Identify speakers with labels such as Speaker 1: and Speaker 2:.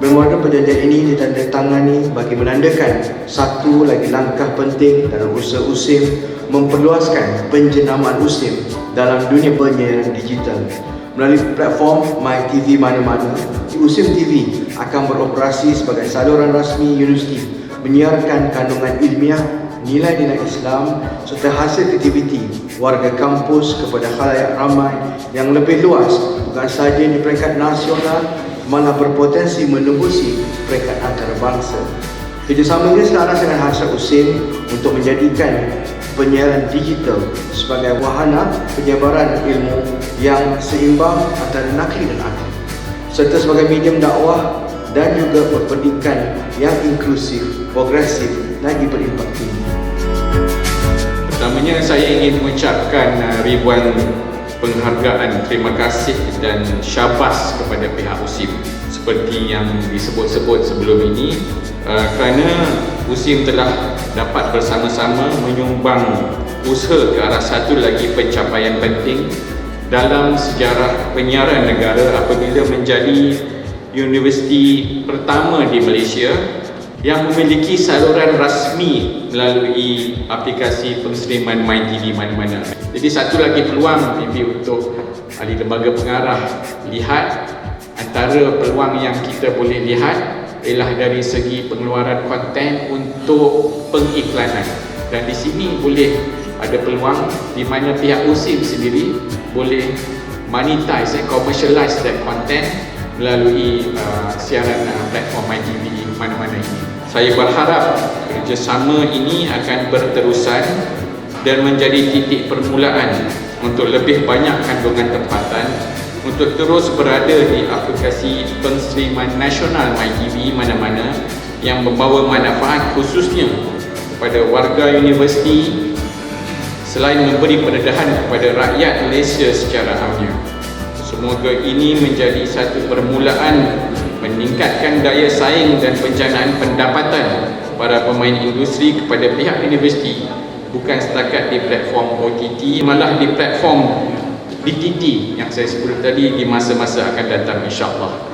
Speaker 1: perjanjian ini ditandatangani bagi menandakan satu lagi langkah penting dalam usaha USIM memperluaskan penjenamaan USIM dalam dunia penyiaran digital. Melalui platform MyTV mana-mana, USIM TV akan beroperasi sebagai saluran rasmi universiti menyiarkan kandungan ilmiah nilai-nilai Islam serta hasil aktiviti warga kampus kepada khalayak ramai yang lebih luas bukan sahaja di peringkat nasional malah berpotensi menembusi peringkat antarabangsa. Kerjasama ini selaras dengan hasrat USIM untuk menjadikan penyiaran digital sebagai wahana penyebaran ilmu yang seimbang antara nakli dan akli serta sebagai medium dakwah dan juga pendidikan yang inklusif, progresif dan berimpak tinggi.
Speaker 2: Pertamanya saya ingin mengucapkan uh, ribuan penghargaan, terima kasih dan syabas kepada pihak USIM seperti yang disebut-sebut sebelum ini. Uh, kerana USIM telah dapat bersama-sama menyumbang usaha ke arah satu lagi pencapaian penting dalam sejarah penyiaran negara apabila menjadi universiti pertama di Malaysia yang memiliki saluran rasmi melalui aplikasi pengeseriman MyTV mana-mana. Jadi satu lagi peluang maybe untuk ahli lembaga pengarah lihat antara peluang yang kita boleh lihat ialah dari segi pengeluaran konten untuk pengiklanan dan di sini boleh ada peluang di mana pihak USIM sendiri boleh monetize and commercialize that content melalui uh, siaran uh, platform MyTV mana-mana ini. Saya berharap kerjasama ini akan berterusan dan menjadi titik permulaan untuk lebih banyak kandungan tempatan untuk terus berada di aplikasi penseriman nasional MyTV mana-mana yang membawa manfaat khususnya kepada warga universiti selain memberi pendedahan kepada rakyat Malaysia secara amnya. Semoga ini menjadi satu permulaan meningkatkan daya saing dan penjanaan pendapatan para pemain industri kepada pihak universiti bukan setakat di platform OTT malah di platform BTT yang saya sebut tadi di masa-masa akan datang insyaAllah.